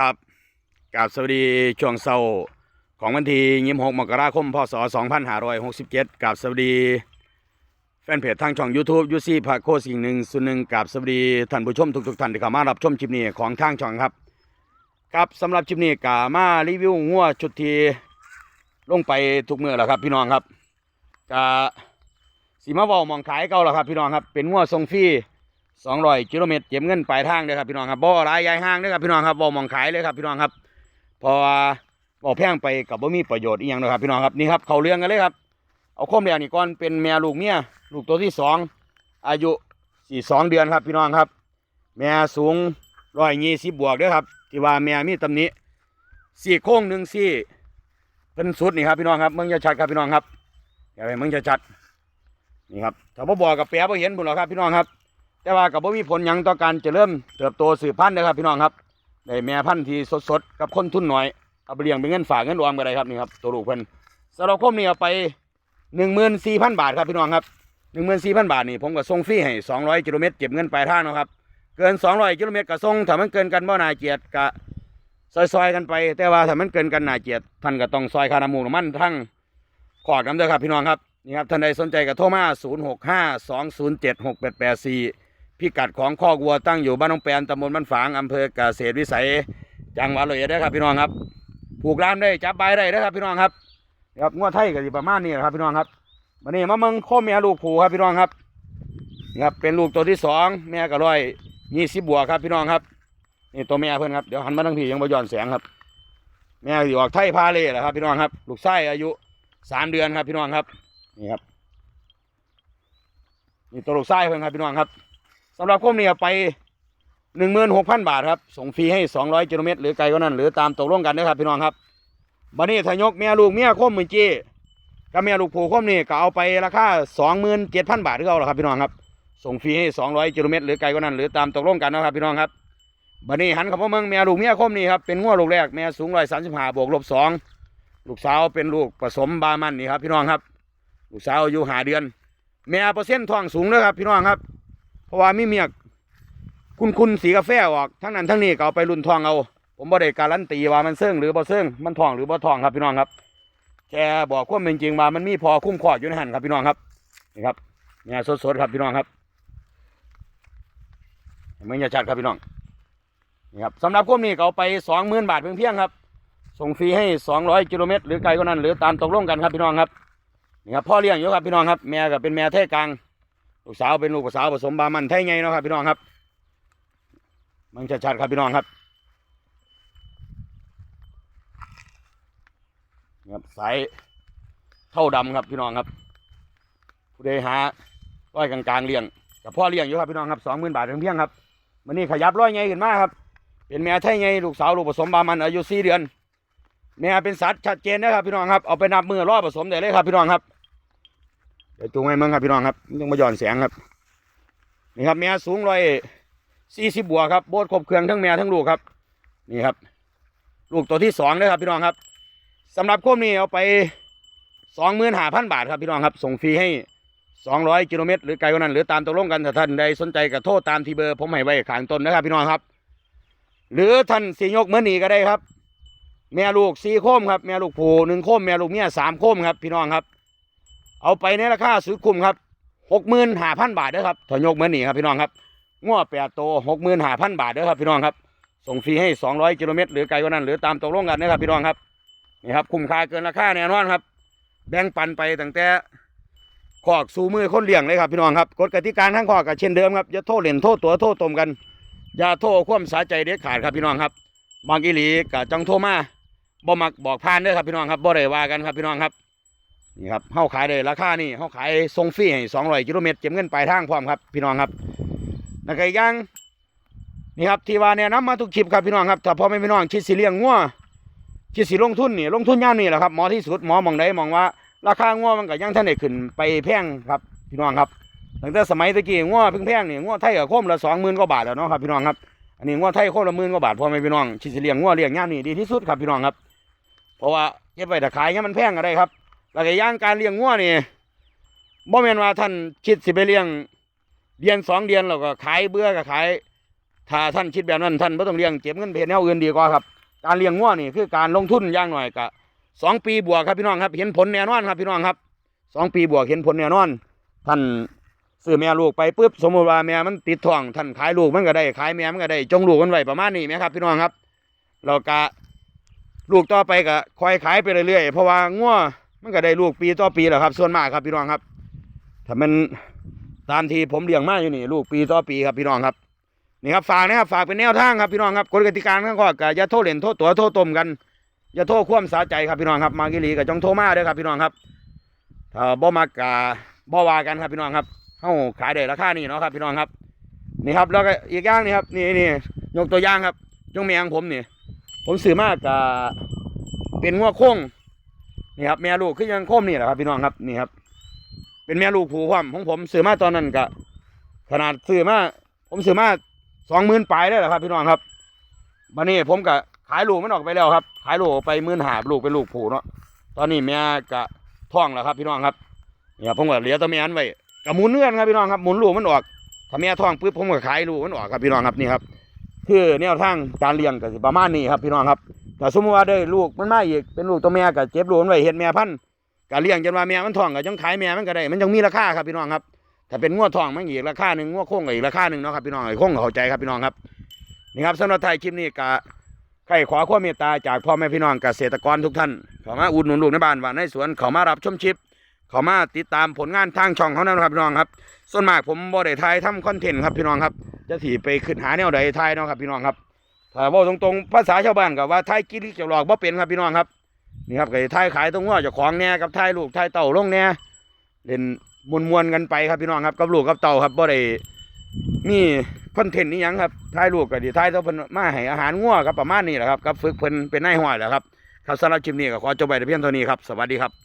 ครับกาบสวัสดีช่วงเช้าของวันที่26มกราคมพศ2567กราบสวัสดี แฟนเพจทางช่อง YouTube ยูซี่พาโคสิ่งหนึ่งส่วนหนึ่งกาบสวัสดีท่านผู้ชมทุกๆท่านที่เข้ามารับชมคลิปนี้ของทางช่องครับครับสำหรับคลิปนี้กามารีวิวงัวชุดที่ลงไปทุกเมื่อแล้วครับ พี่น้องครับกาสีมาเวอมองขายเก่าแล้วครับพี่น้องครับเป็นงัวทรงฟี รี200กิโลเมตรเก็บเงินปลายทางเด้อครับพี่น้องครับบ่อรายยายห้างเด้อครับพี่น้องครับเวอมองขายเลยครับพี่น้องครับพราะว่อแพงไปกับบ่มีประโยชน์อีหยังนะครับพี่น้องครับนี่ครับเขาเรื่องกันเลยครับ เอาโคมเดียวนี่ก่อนเป็นแม่ลูกเมียลูกตัวที่สองอายุสี่สองเดือนครับพี่น้องครับ แม่สูงร้อยยี่สิบบวกเด้อครับที่ว่าแม่มีตำหนิสี่โค้งหนึ่งสี่เป็นสุดนี่ครับพี่น้องครับเมืองจะชัดครับพี่น้องครับอย่าไปเมืองจะชัดนี่ครับถ้าบ่บอกกับแปะบ่เห็นบุญหรอกครับพี่น้องครับ แต่ว่ากับบ่มีผลหยังต่อการเจะเริ่มเติบโตสืบพันธุ์นะครับพี่น้องครับได้แม่พันธุ์ที่สดๆกับคนทุนหน้อยเอาไปเลี้ยงเป็นเงินฝากเงินออมก็ได้ครับนี่ครับตัวลูกเพิ่นสำหรับคมนี่เอาไปหนึ่งหมื่นสี่พันบาทครับพี่น้องครับหนึ่งหมื่นสี่พันบาทนี่ผมก็ส่งฟรีให้สองร้อยกิโลเมตรเก็บเงินปลายทางนะครับเกิน200กิโลเมตรก็ส่งถ้ามันเกินกันบ่นาเกียดก็ซอยๆกันไป แต่ว่าถ้ามันเกินกันนาเกียดท่านก็ต้องซอยคาน้ำมูนมันทั้งขอดน้ำด้อครับพี่น้องครับนี่ครับท่านใดสนใจก็โทรมา0652076884 พิกัดของขอกวัวตั้งอยู่บ้านหนองแปนตำบลบ้านฝางอำเภอกเกษตรวิสัย จังหวัดเลยเด้ครับพี่น้องครับ ผูกร้านได้จับใบได้เด้ครับพี่น้องครับครับงวดไทยก็สิประมาณนี้แหละครับพี่น้องครับวันนี้มาเมืองโคมเมียลูกผูครับพี่น้องครับนี่ครับเป็นลูกตัวที่สองแม่ก็ร้อยยี่สิบบวกครับพี่น้องครับนี่ตัวแม่เพื่อนครับเดี๋ยวหันมาทางพี่ยังบ่ย้อนแสงครับ แม่อยู่ออกไทยพาเล่แหละครับพี่น้องครับ ลูกไส้อายุสามเดือนครับพี่น้องครับนี่ครับนี่ตัวลูกไส้เพื่อนครับพี่น้องครับ สำหรับคมเนี้เอาไปหนึ่งหมื่นหกพันบาทครับ ส่งฟรีให้สองร้อยกิโลเมตรหรือไกลกว่านั้นหรือตามตกลงกันนะครับพี่น้องครับบัดนี้ทายกแม่ลูกเมียคมมือจี้กับแม่ลูกผูคมนี่ก็เอาไปราคาสองหมื่นเจ็ดพันบาทที่เขาหรอครับพี่น้องครับ ส่งฟรีให้200กิโลเมตรหรือไกลกว่านั้นหรือตามตกลงกันนะครับพี่น้องครับบัดนี้หันขับพ่อเมืองแม่ลูกเมียคมนี่ครับเป็นงัวลูกแรกแม่สูงร้อยสามสิบห้าบวกลบสองลูกสาวเป็นลูกผสมบามันนี่ครับพี่น้องครับ ลูกสาวอายุหาเดือนแม่เปอร์เซ็นต์ท้องสูงเลยครับพี่น้องครับ ราะว่ามีเมียกคุณคุณสีกาแฟออกทั้งนั้นทั้งนี้ก็เอาไปรุ่นทองเอา ผมบ่ได้การันตีว่ามันเสื่องหรือบ่เสื่องมันทองหรือบ่ทองครับพี่น้องครับแค่บอกความเป็นจริงว่ามันมีพอคุ้มครองอยู่ในหันครับพี่น้องครับนี่ครับแม่ยสดๆครับพี่น้องครับไม่ยาชัดครับพี่น้องนี่ครับสำหรับกลุ่มนี้ก็เอาไปสองหมื่นบาทเพียงๆครับ ส่งฟรีให้สองร้อยกิโลเมตรหรือไกลกว่านั้นหรือตามตกลงกันครับพี่น้องครับนี่ครับพ่อเลี้ยงอยู่ครับพี่น้องครับ แม่ก็เป็นแม่ไทยกลาง ลูกสาวเป็นลูกสาวผสมบามันไทยไงเนาะครับพี่น้องครับมันชัดๆครับพี่น้องครับนะครับสายเท่าดำครับพี่น้องครับ ผู้ใดหาร้อยกลางๆเลี้ยงกับพ่อเลี้ยงอยู่ครับพี่น้องครับสองหมื่นบาทเพียงๆครับมันนี่ขยับร้อยไงขึ้นมาครับ เป็นแม่ไทยไงลูกสาวลูกผสมบามันอายุสี่เดือนแม่เป็นสัตว์ชัดเจนนะครับพี่น้องครับเอาไปนับมือรอผสมได้เลยครับพี่น้องครับ เดี๋ยวจูงให้มึงครับพี่น้องครับต้องมาหย่อนแสงครับนี่ครับแม่สูงร้อยสี่สิบบัวครับโบดครบเครื่องทั้งแม่ทั้งลูกครับ นี่ครับ ลูกตัวที่สองเลยครับพี่น้องครับสำหรับโคมนี้เอาไปสองหมื่นห้าพันบาทครับพี่น้องครับ ส่งฟรีให้200กิโลเมตรหรือไกลกว่านั้น หรือตามตกลงกันถ้าท่านใดสนใจก็โทษตามที่เบอร์ผมให้ไว้ข้างต้นนะครับพี่น้องครับ หรือท่านสียกเมื่อนีก็ได้ครับ แม่ลูกสี่โคมครับแม่ลูกผูหนึ่งโคมแม่ลูกเมียสามโคมครับพี่น้องครับ เอาไปในราคาสุดคุ้มครับหกหมื่นห้าพันบาทเด้อครับถ้ายกเมื่อนีครับพี่น้องครับง้อแปดโตหกหมื่นห้าพันบาทเด้อครับพี่น้องครับส่งฟรีให้สองร้อยกิโลเมตรหรือไกลกว่านั้นหรือตามตกลงกันนะครับพี่น้องครับนี่ครับคุ้มค่าเกินราคาแน่นอนครับ แบ่งปันไปตั้งแต่ขอกสู่มือคนเลี้ยงเลยครับพี่น้องครับกฎกติกาทั้งขอกกับเช่นเดิมครับอย่าโทษเล่นโทษตัวโทษตมกัน อย่าโทษความสาใจเด็ดขาดครับพี่น้องครับบางอีหลีกับจังโทมาบ่มักบอกผ่านเด้อครับพี่น้องครับบ่ได้ว่ากันครับพี่น้องครับ นี่ครับเฮาขายได้ราคานี่เฮาขายส่งฟรีให้200กิโลเมตรเก็บเงินปลายทางพร้อมครับพี่น้องครับแล้วก็อีกอย่างนี่ครับที่ว่าแนะนำมาทุกคลิปครับพี่น้องครับถ้าพ่อแม่พี่น้องคิดสิเลี้ยงงัวคิดสิลงทุนนี่ลงทุนยามนี่แหละครับหมอที่สุดหมอมองใดมองว่า ราคางัวมันก็ยังท่านได้ขึ้นไปแพงครับพี่น้องครับตั้งแต่สมัยตะกี้งัวเพิ่งแพงนี่งัวไทยก็โคมละสองหมื่นกว่าบาทแล้วเนาะครับพี่น้องครับอันนี้งัวไทยโคมละหมื่นกว่าบาทพ่อแม่พี่น้องชิดสิเลี้ยงงัวเลี้ยงย่ามนี่ดีที่สุดครับพี่น้องครับ เพราะว่าเก็บไว้ถ้าขายเนี่ยมันแพงอะไรครับ แล้วก็ย่างการเลี้ยงงัวนี่บ่แม่นว่าท่านคิดสิไปเลี้ยงเดือนสองเดือนแล้วก็ขายเบื่อก็ขาย ถ้าท่านคิดแบบนั้นท่านไม่ต้องเลี้ยงเก็บเงินเฮ็ดแนวอื่นดีกว่าครับ การเลี้ยงงัวนี่คือการลงทุนอย่างหน่อยกะสองปีบวกครับพี่น้องครับ เห็นผลแน่นอนครับพี่น้องครับสองปีบวกเห็นผลแน่นอน ท่านซื้อแม่ลูกไปปุ๊บสมมติว่าแม่มันติดท้อง ท่านขายลูกมันก็ได้ขายแม่มันก็ได้ จงลูกมันไว้ประมาณนี้ไหมครับ พี่น้องครับเรากะลูกต่อไปก็คอยขายไปเรื่อยๆเพราะว่างัว มันก็ได้ลูกปีต่อปีแหละครับ ส่วนมากครับพี่น้องครับ ถ้ามันตามที่ผมเลี้ยงมาอยู่นี่ ลูกปีต่อปีครับพี่น้องครับนี่ครับฝากนะครับฝากเป็นแนวทางครับพี่น้องครับกฎกติกาข้างข้อก็อย่าโทษเล่นโทษตัวโทษตมกันอย่าโทษความสาใจครับพี่น้องครับ มากิลีกับจงโทรมาเด้อครับพี่น้องครับถ้าบ่มากะบ่วากันครับพี่น้องครับเฮาขายได้ราคานี้เนาะครับพี่น้องครับ นี่ครับแล้วก็อีกอย่างนี่ครับนี่นี่ยกตัวอย่างครับยงแมงผมนี่ผมซื้อมากกะเป็นงัวโค้ง นี่ครับแม่ลูกคือยังโค้มนี่แหละครับพี่น้องครับนี่ครับ เป็นแม่ลูกผูความของผมซื้อมาตอนนั้นกะขนาดซื้อมาผมซื้อมาสองหมื่นปลายได้แหละครับ พี่น้องครับบันนี้ผมกะขายลูกมันออกไปแล้วครับ ขายลูกไปหมื่นหาลูกเป็นลูกผูเนาะตอนนี้แม่กะท้องแล้วครับ พี่น้องครับเนี่ยผมก็เหลือแตัวแม่อันไว้กะหมุนเงื่อนครับพี่น้องครับหมุนลูกมันออกถ้าแม่ท้องปุ๊บผมก็ขายลูกมันออกครับพี่น้องครับนี่ครับ คือแนวทางการเลี้ยงก็สิประมาณนี้ครับพี่น้องครับ แต่สมมติว่าได้ลูกมันมาอีกเป็นลูกตัวแม่ก็เจ็บลูกมันไว้เห็นแม่พันธุ์ก็เลี้ยงจนว่าแม่มันท้องก็จังขายแม่มันก็ได้ มันจังมีราคาครับพี่น้องครับ ถ้าเป็นงวดทองมันอีกราคาหนึ่งงวดโค้งก็อีกราคาหนึ่งเนาะครับพี่น้องไอ้โค้งเข้าใจครับพี่น้องครับนี่ครับสำหรับไทยคลิปนี้ก็ใครขอความเมตตาจากพ่อแม่พี่น้องเกษตรกรทุกท่านขามาอุดหนุนลูกในบ้านว่าในสวนเขามารับชมชิปเขามาติดตามผลงานทางช่องเขานะครับพี่น้องครับ ส่วนมากผมบ่ได้ถ่ายทำคอนเทนต์ครับพี่น้องครับ จะถีไปขึ้นหาแนวใดถ่ายเนาะครับพี่น้องครับ ถ้าว่าตรงๆภาษาชาวบ้านกับว่าถ่ายกิริจะหลอกบ่าเป็นครับพี่น้องครับนี่ครับก็ถ่ายขายตรงว่าจ้าของแน่กับถ่ายลูกถ่ายเต่าลงแน่เล่นมวนๆกันไปครับพี่น้องครับกับลูกกับเต่าครับบ่ได้มีคอนเทนต์นี้ยังครับถ่ายลูกก็ดีถ่ายเต่าเพิ่นมาให้อาหารงัวครับประมาณนี้แหละครับกับฝึกเพิ่นเป็นนายห้อยแหละครับครับสำหรับคลิปนี้ก็ขอจบไปแต่เพียงเท่านี้ครับสวัสดีครับ